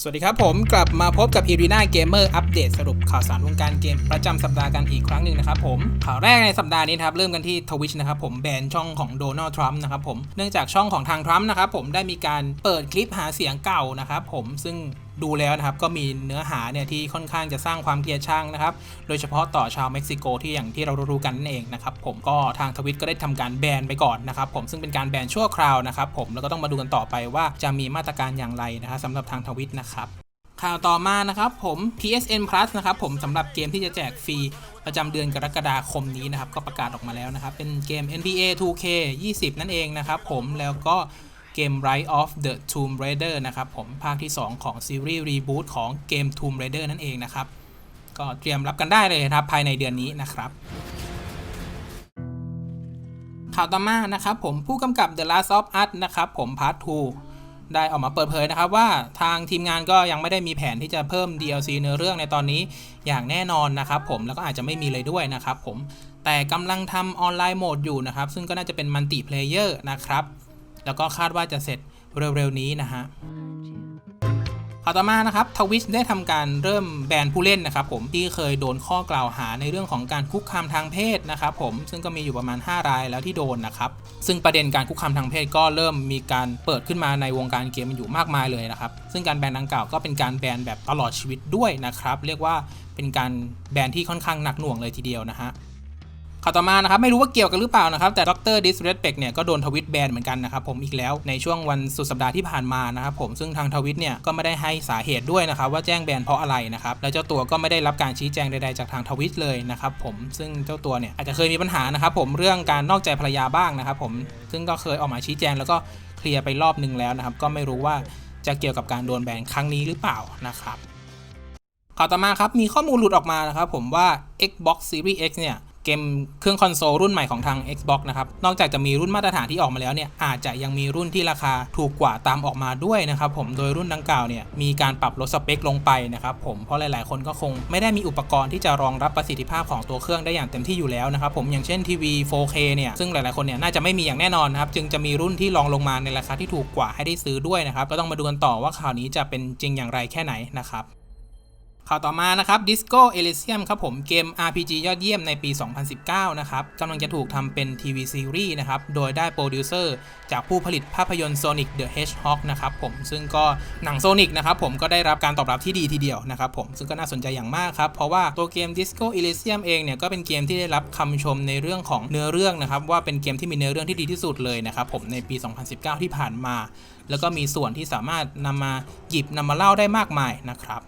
สวัสดีครับผมกลับมาพบกับ Irina Gamer อัปเดตสรุปข่าวสารวงการเกมประจำสัปดาห์กันอีกครั้งหนึ่งนะครับผมข่าวแรกในสัปดาห์นี้นะครับเริ่มกันที่ทวิชนะครับผมแบนช่องของโดนัลด์ทรัมป์นะครับผมเนื่องจากช่องของทางทรัมป์นะครับผมได้มีการเปิดคลิปหาเสียงเก่านะครับผมซึ่ง ดูแล้วนะครับก็มีเนื้อหาเนี่ยที่ค่อนข้างจะสร้างความเกลียดชังนะครับ โดยเฉพาะต่อชาวเม็กซิโกที่อย่างที่เรารู้กันนั่นเองนะครับผมก็ทางทวิตก็ได้ทำการแบนไปก่อนนะครับผมซึ่งเป็นการแบนชั่วคราวนะครับผมแล้วก็ต้องมาดูกันต่อไปว่าจะมีมาตรการอย่างไรนะครับสำหรับทางทวิตนะครับข่าวต่อมานะครับผม PSN Plus นะครับผมสำหรับเกมที่จะแจกฟรีประจำเดือนกรกฎาคมนี้นะครับก็ประกาศออกมาแล้วนะครับเป็นเกม NBA 2K 20 นั่นเองนะครับผมแล้วก็ เกม Rise of the Tomb Raider นะครับผมภาคที่ 2 ของซีรีส์รีบูตของเกม Tomb Raider นั่นเองนะครับ ก็เตรียมรับกันได้เลยนะครับภายในเดือนนี้นะครับข่าวต่อมานะครับผมผู้กำกับ The Last of Us นะครับผมพาร์ท 2 ได้ออกมาเปิดเผยนะครับว่าทางทีมงานก็ยังไม่ได้มีแผนที่จะเพิ่ม DLC เนื้อเรื่องในตอนนี้อย่างแน่นอนนะครับผมแล้วก็อาจจะไม่มีเลยด้วยนะครับผมแต่กำลังทำออนไลน์โหมดอยู่นะครับ ซึ่งก็น่าจะเป็นมัลติเพลเยอร์นะครับ แล้วก็คาดว่าจะเสร็จเร็วๆนี้นะฮะข่าวต่อมานะครับทวิชได้ทำการเริ่มแบนผู้เล่นนะครับผมที่เคยโดนข้อกล่าวหาในเรื่องของการคุกคามทางเพศนะครับผมซึ่งก็มีอยู่ประมาณ 5 รายแล้วที่โดนนะครับซึ่งประเด็นการคุกคามทางเพศก็เริ่มมีการเปิดขึ้นมาในวงการเกมอยู่มากมายเลยนะครับซึ่งการแบนดังกล่าวก็เป็นการแบนแบบตลอดชีวิตด้วยนะครับเรียกว่าเป็นการแบนที่ค่อนข้างหนักหน่วงเลยทีเดียวนะฮะ ข่าวต่อมานะครับไม่รู้ว่าเกี่ยวกันหรือเปล่านะครับ แต่ดรดิสเรสเปกเนี่ยก็โดนทวิตแบนเหมือนกันนะครับผมอีกแล้วในช่วงวันสุดสัปดาห์ที่ผ่านมานะครับผมซึ่งทางทวิตเนี่ยก็ไม่ได้ให้สาเหตุด้วยนะครับว่าแจ้งแบนเพราะอะไรนะครับแล้วเจ้าตัวก็ไม่ได้รับการชี้แจงใดๆจากทางทวิตเลยนะครับผมซึ่งเจ้าตัวเนี่ยอาจจะเคยมีปัญหานะครับผมเรื่องการนอกใจภรรยาบ้างนะครับผมซึ่งก็เคยออกมาชี้แจงแล้วก็เคลียร์ไปรอบนึงแล้วนะครับก็ไม่รู้ว่าจะเกี่ยวกับการโดนแบนครั้งนี้หรือเปล่านะครับข่าวต่อมาครับมีข้อมูลหลุดออกมานะครับผมว่า Xbox Series X เนี่ย เกมเครื่องคอนโซลรุ่นใหม่ของทาง Xbox นะครับ นอกจากจะมีรุ่นมาตรฐานที่ออกมาแล้วเนี่ยอาจจะยังมีรุ่นที่ราคาถูกกว่าตามออกมาด้วยนะครับผมโดยรุ่นดังกล่าวเนี่ยมีการปรับลดสเปคลงไปนะครับผมเพราะหลาย ๆ คนก็คงไม่ได้มีอุปกรณ์ที่จะรองรับประสิทธิภาพของตัวเครื่องได้อย่างเต็มที่อยู่แล้วนะครับผมอย่างเช่นทีวี 4K เนี่ยซึ่งหลาย ๆ คนเนี่ยน่าจะไม่มีอย่างแน่นอนนะครับจึงจะมีรุ่นที่รองลงมาในราคาที่ถูกกว่าให้ได้ซื้อด้วยนะครับก็ต้องมาดูกันต่อว่าข่าวนี้จะเป็นจริงอย่างไรแค่ไหนนะครับ ข่าวต่อมานะครับ Disco Elysium ครับผมเกม RPG ยอดเยี่ยมในปี 2019 นะครับกำลังจะถูกทำเป็นทีวีซีรีส์นะครับ โดยได้โปรดิวเซอร์จากผู้ผลิตภาพยนตร์ Sonic the Hedgehog นะครับผมซึ่งก็หนัง Sonic นะครับผมก็ได้รับการตอบรับที่ดีทีเดียวนะครับผมซึ่งก็น่าสนใจอย่างมากครับ เพราะว่าตัวเกม Disco Elysium เองเนี่ยก็เป็นเกมที่ได้รับคำชมในเรื่องของเนื้อเรื่องนะครับว่าเป็นเกมที่มีเนื้อเรื่องที่ดีที่สุดเลยนะครับผมในปี 2019 ที่ผ่านมา แล้วก็มีส่วนที่สามารถนำมาหยิบนำมาเล่าได้มากมายนะครับ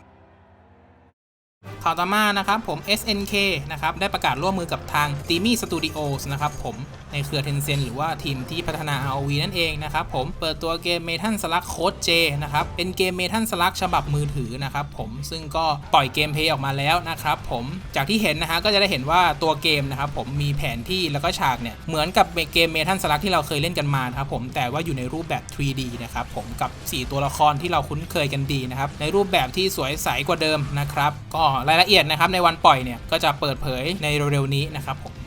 ข่าวต่อมานะครับผม SNK นะครับได้ประกาศร่วมมือกับทาง t i m i Studios นะครับผมในเครือ Tencent หรือว่าทีมที่พัฒนา ROV นั่นเองนะครับผมเปิดตัวเกม Metal Slug Code J นะครับเป็นเกม Metal Slug ฉบับมือถือนะครับผมซึ่งก็ปล่อยเกมเพย์ออกมาแล้วนะครับผมจากที่เห็นนะฮะก็จะได้เห็นว่าตัวเกมนะครับผมมีแผนที่แล้วก็ฉากเนี่ยเหมือนกับเกม Metal Slug ที่เราเคยเล่นกันมาครับผมแต่ว่าอยู่ในรูปแบบ 3D นะครับผมกับ 4 ตัวละครที่เราคุ้นเคยกันดีนะครับในรูปแบบที่สวยใสกว่าเดิมนะครับก็รายละเอียดนะครับในวันปล่อยเนี่ยก็จะเปิดเผยในเร็วๆนี้นะครับผม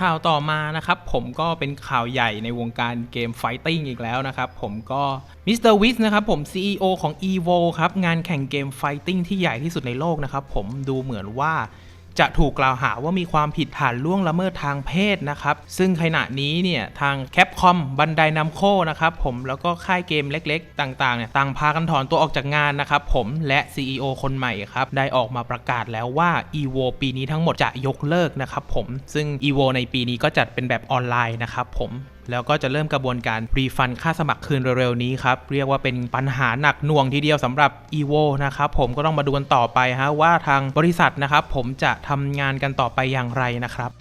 ข่าวต่อมานะครับผมก็เป็นข่าวใหญ่ในวงการเกมไฟติ้งอีกแล้วนะครับผมก็มิสเตอร์วิสนะครับผม CEO ของ EVO ครับงานแข่งเกมไฟติ้งที่ใหญ่ที่สุดในโลกนะครับผมดูเหมือนว่า จะถูกกล่าวหาว่ามีความผิดฐานล่วงละเมิดทางเพศนะครับ ซึ่งขณะนี้เนี่ยทางแคปคอมบันไดนัมโคนะครับผมแล้วก็ค่ายเกมเล็กๆ ต่างๆเนี่ยต่างพากันถอนตัวออกจากงานนะครับผมและ CEO คนใหม่ครับได้ออกมาประกาศแล้วว่า EVO ปีนี้ทั้งหมดจะยกเลิกนะครับผมซึ่ง EVO ในปีนี้ก็จัดเป็นแบบออนไลน์นะครับผม แล้วก็จะเริ่มกระบวนการรีฟันค่าสมัครคืนเร็วๆนี้ครับ เรียกว่าเป็นปัญหาหนักหน่วงทีเดียวสำหรับ EVO นะครับผมก็ต้องมาดูกันต่อไปฮะว่าทางบริษัทนะครับผมจะทำงานกันต่อไปอย่างไรนะครับ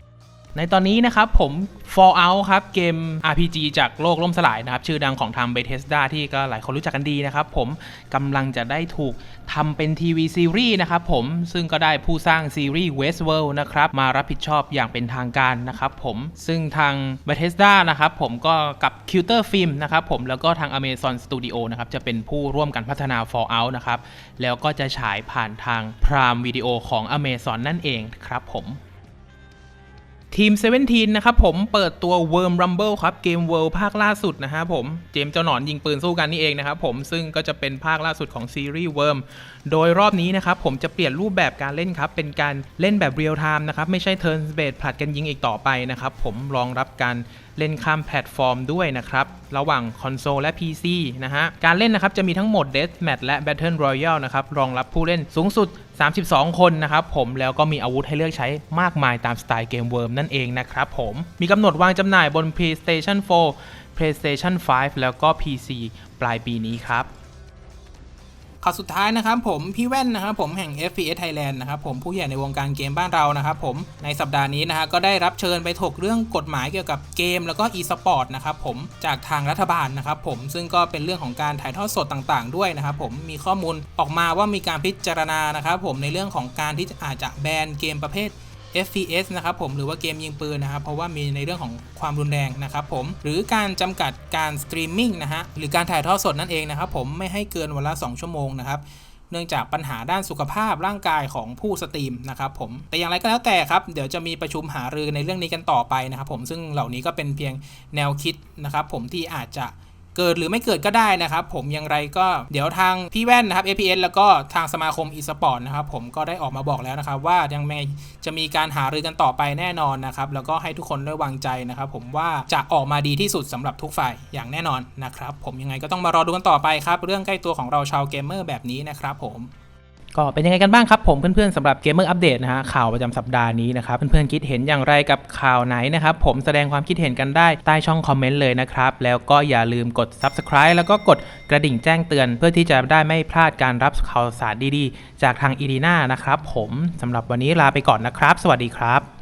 ในตอนนี้นะครับผม Fallout ครับเกม RPG จากโลกล่มสลายนะครับชื่อดังของทาง Bethesda ที่ก็หลายคนรู้จักกันดีนะครับผมกำลังจะได้ถูกทำเป็นทีวีซีรีส์นะครับผมซึ่งก็ได้ผู้สร้างซีรีส์ Westworld นะครับมารับผิดชอบอย่างเป็นทางการนะครับผมซึ่งทาง Bethesda นะครับผมก็กับ c u t e r Film นะครับผมแล้วก็ทาง Amazon Studio นะครับจะเป็นผู้ร่วมกันพัฒนา Fallout นะครับแล้วก็จะฉายผ่านทาง Prime Video ของ Amazon นั่นเองครับผม ทีม 17 นะครับผมเปิดตัว Worm Rumble ครับเกม World ภาคล่าสุดนะฮะผมเจมส์เจ้าหนอนยิงปืนสู้กันนี่เองนะครับผมซึ่งก็จะเป็นภาคล่าสุดของซีรีส์ Worm โดยรอบนี้นะครับผมจะเปลี่ยนรูปแบบการเล่นครับ เป็นการเล่นแบบเรียลไทม์นะครับไม่ใช่ Turn Based ผลัดกันยิงอีกต่อไปนะครับผมรองรับการเล่นข้ามแพลตฟอร์มด้วยนะครับ ระหว่างคอนโซลและ PC นะฮะ การเล่นนะครับจะมีทั้งโหมด Deathmatch และ Battle Royale นะครับ รองรับผู้เล่นสูงสุด 32 คนนะครับผมแล้วก็มีอาวุธให้เลือกใช้มากมายตามสไตล์เกมเวิร์มนั่นเองนะครับผมมีกำหนดวางจำหน่ายบน PlayStation 4 PlayStation 5 แล้วก็ PC ปลายปีนี้ครับ ข่าวสุดท้ายนะครับผมพี่แว่นนะครับผมแห่ง FPS Thailand นะครับผมผู้ใหญ่ในวงการเกมบ้านเรานะครับผมในสัปดาห์นี้นะฮะก็ได้รับเชิญไปถกเรื่องกฎหมายเกี่ยวกับเกม แล้วก็ e-sport นะครับผมจากทางรัฐบาลนะครับผมซึ่งก็เป็นเรื่องของการถ่ายทอดสดต่างๆ ด้วยนะครับผมมีข้อมูลออกมาว่ามีการพิจารณานะครับผมในเรื่องของการที่อาจจะแบนเกมประเภท FPS นะครับผมหรือว่าเกมยิงปืนนะครับเพราะว่ามีในเรื่องของความรุนแรงนะครับผมหรือการจำกัดการสตรีมมิ่งนะฮะหรือการถ่ายทอดสดนั่นเองนะครับผมไม่ให้เกินวันละ 2 ชั่วโมงนะครับเนื่องจากปัญหาด้านสุขภาพร่างกายของผู้สตรีมนะครับผมแต่อย่างไรก็แล้วแต่ครับ เดี๋ยวจะมีประชุมหารือในเรื่องนี้กันต่อไปนะครับผมซึ่งเหล่านี้ก็เป็นเพียงแนวคิดนะครับผมที่อาจจะ เกิดหรือไม่เกิดก็ได้นะครับ ผมอย่างไรก็เดี๋ยวทางพี่แว่นนะครับ APS แล้วก็ทางสมาคม e-sport นะครับผมก็ได้ออกมาบอกแล้วนะครับ ว่ายังไงจะมีการหารือกันต่อไปแน่นอนนะครับ แล้วก็ให้ทุกคนได้วางใจนะครับผมว่าจะออกมาดีที่สุดสำหรับทุกฝ่ายอย่างแน่นอนนะครับผมยังไงก็ต้องมารอดูกันต่อไปครับ เรื่องใกล้ตัวของเราชาวเกมเมอร์แบบนี้นะครับผม ก็เป็นยังไงกันบ้างครับผมเพื่อนๆสำหรับเกมเมอร์อัปเดตนะฮะข่าวประจำสัปดาห์นี้นะครับเพื่อนๆคิดเห็นอย่างไรกับข่าวไหนนะครับผมแสดงความคิดเห็นกันได้ใต้ช่องคอมเมนต์เลยนะครับแล้วก็อย่าลืมกด Subscribe แล้วก็กดกระดิ่งแจ้งเตือน เพื่อที่จะได้ไม่พลาดการรับข่าวสารดีๆ จากทางอีดีนานะครับผมสำหรับวันนี้ลาไปก่อนนะครับ สวัสดีครับ